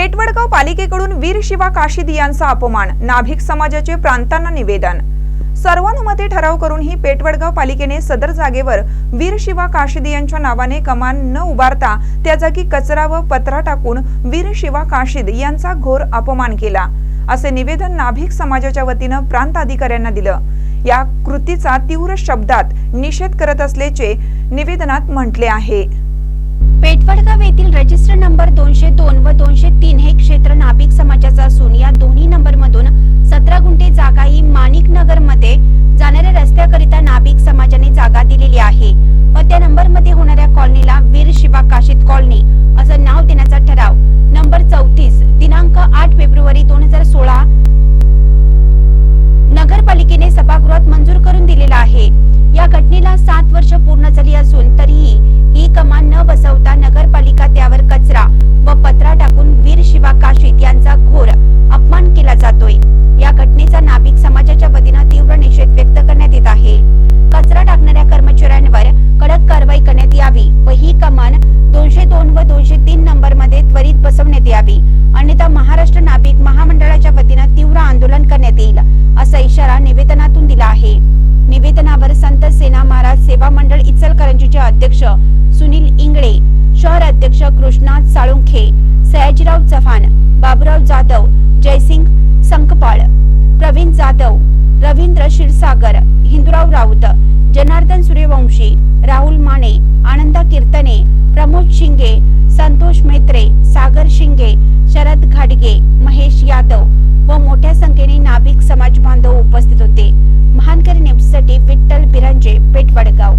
पेटवडगाव पालिकेकडून वीर शिवा काशिद यांचा अपमान. नाभिक समाजाचे प्रांतांना निवेदन. सर्वानुमते ठराव करूनही पेटवडगाव पालिकेने सदर जागेवर वीर शिवा काशिद यांच्या नावाने कमान न उभारता त्या जागी कचरा व पत्रा टाकून वीर शिवा काशिद यांचा घोर अपमान केला. असे निवेदन नाभिक समाजाच्या वतीनं प्रांत अधिकाऱ्यांना दिलं. या कृतीचा तीव्र शब्दात निषेध करत असल्याचे निवेदनात म्हटले आहे. पेटवडगाव येथील रजिस्टर नंबर दोनशे दोन व दोन अध्यक्ष कृष्णाथ साळुंखे सयाजीराव चव्हाण बाबुराव जाधव जयसिंग संकपाळ प्रवीण जाधव रवींद्र क्षीरसागर हिंदुराव राऊत जनार्दन सूर्यवंशी राहुल माने आनंदा कीर्तने प्रमोद शिंगे संतोष मेत्रे सागर शिंगे शरद घाडगे महेश यादव व मोठ्या संख्येने नाभिक समाज बांधव उपस्थित होते. महानकरी न्यूजसाठी विठ्ठल बिरांजे पेटवडगाव.